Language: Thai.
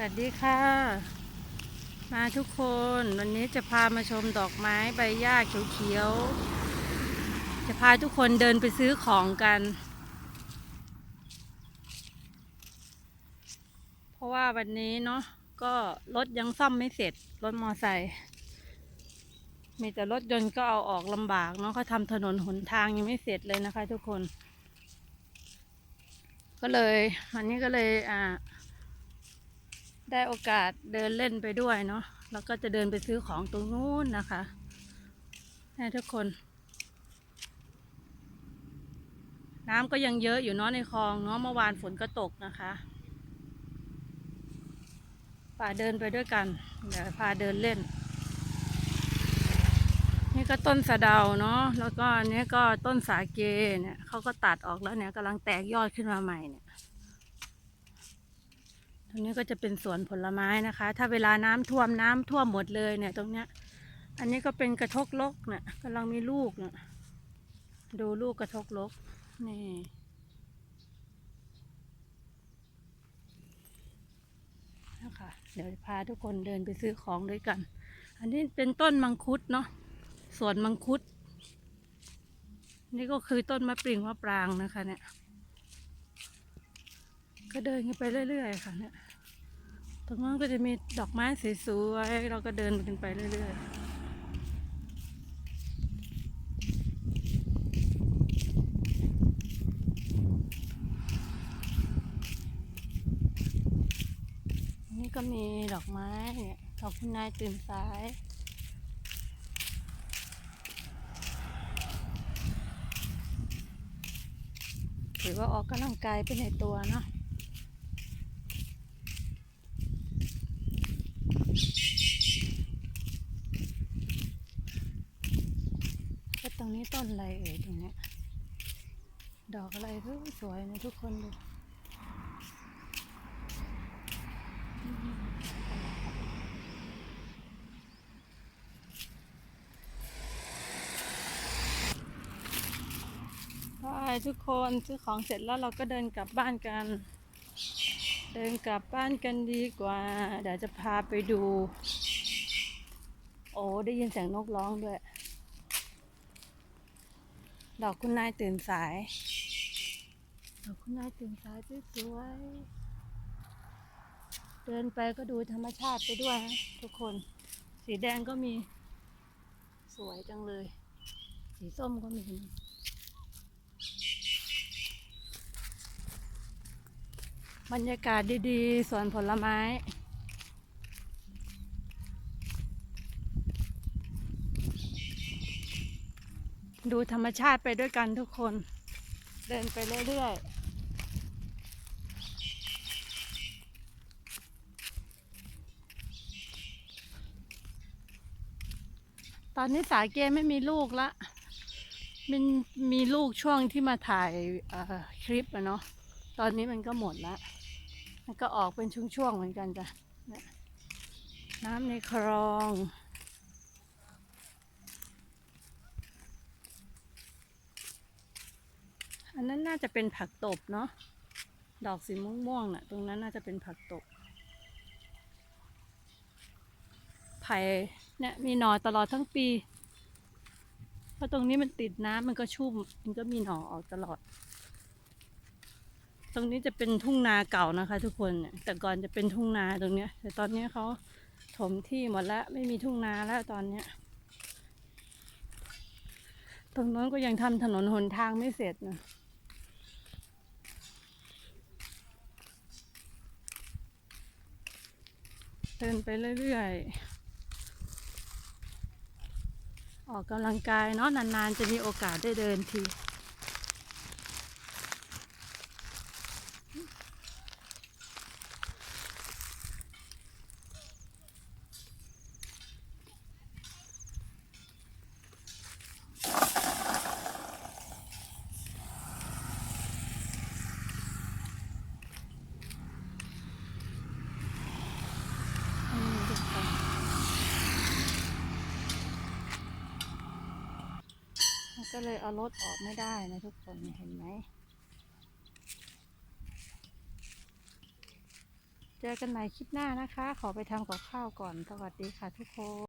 สวัสดีค่ะ มาทุกคนวันนี้จะพามาชมดอกไม้ใบหญ้าเขียวๆ จะพาทุกคนเดินไปซื้อของกัน เพราะว่าวันนี้เนาะก็รถยังซ่อมไม่เสร็จ รถมอไซค์มีแต่รถยนต์ก็เอาออกลำบากเนาะเขาทำถนนหนทางยังไม่เสร็จเลยนะคะทุกคน ก็เลยวันนี้ก็เลยอ่า ได้โอกาสเดินเล่นไปด้วยเนาะแล้วก็จะเดินไปซื้อของตรงนู้นนะคะให้ทุกคน น้ำก็ยังเยอะอยู่เนาะในคลองเนาะเมื่อวานฝนก็ตกนะคะป่าเดินไปด้วยกันเดี๋ยวพาเดินเล่น นี่ก็ต้นสะเดาเนาะแล้วก็นนี้ก็ต้นสาเกเนี่ยเขาก็ตัดออกแล้วเนี่ยกำลังแตกยอดขึ้นมาใหม่เนี่ย ตรงนี้ก็จะเป็นสวนผลไม้นะคะ ถ้าเวลาน้ำท่วมน้ำท่วมหมดเลยเนี่ย ตรงเนี้ย อันนี้ก็เป็นกระทกลกเนี่ยกำลังมีลูกเนี่ยดูลูกกระทกลกนี่นะคะเดี๋ยวพาทุกคนเดินไปซื้อของด้วยกัน อันนี้เป็นต้นมังคุดเนาะสวนมังคุด นี่ก็คือต้นมะปริงมะปรางนะคะเนี่ย ก็เดินกันไปเรื่อยๆค่ะเนี่ยตรงนั้นก็จะมีดอกไม้สวยๆเราก็เดินกันไปเรื่อยๆนี่ก็มีดอกไม้เนี่ยดอกคุณนายตื่นสายถือว่าออกกำลังกายไปในตัวเนาะ ก็ตรง นี้ต้นอะไรเอ่ยตรงเนี้ย ดอกอะไรก็สวยนะทุกคนดูไปทุกคนซื้อของเสร็จแล้วเราก็เดินกลับบ้านกัน เดินกลับบ้านกันดีกว่า เดี๋ยวจะพาไปดู โอ้ได้ยินเสียงนกร้องด้วย ดอกคุณนายตื่นสาย ดอกคุณนายตื่นสายสวยๆเดินไปก็ดูธรรมชาติไปด้วยนะทุกคน สีแดงก็มี สวยจังเลย สีส้มก็มีบรรยากาศดีๆ สวนผลไม้ ดูธรรมชาติไปด้วยกันทุกคน เดินไปเรื่อยๆตอนนี้สาเกไม่มีลูกละมันมีลูกช่วงที่มาถ่ายคลิปอะเนาะ ตอนนี้มันก็หมดละ มันก็ออกเป็นช่วงๆเหมือนกันจ้ะน้ำในคลอง อันนั้นน่าจะเป็นผักตบเนาะ ดอกสีม่วงๆน่ะ ตรงนั้นน่าจะเป็นผักตบ ไผ่เนี่ยมีหน่อตลอดทั้งปี เพราะตรงนี้มันติดน้ำมันก็ชุ่ม มันก็มีหน่อออกตลอด ตรงนี้จะเป็นทุ่งนาเก่านะคะ ทุกคนเนี่ย แต่ก่อนจะเป็นทุ่งนาตรงเนี้ย แต่ตอนนี้เขาถมที่หมดแล้วไม่มีทุ่งนาแล้วตอนเนี้ยตรงนั้นก็ยังทำถนนหนทางไม่เสร็จนะ เดินไปเรื่อยๆ ออกกำลังกายเนาะนานๆ จะมีโอกาสได้เดินที ก็เลยเอารถออกไม่ได้นะทุกคนเห็นไหม เจอกันใหม่คลิปหน้านะคะ ขอไปทำกับข้าวก่อน สวัสดีค่ะทุกคน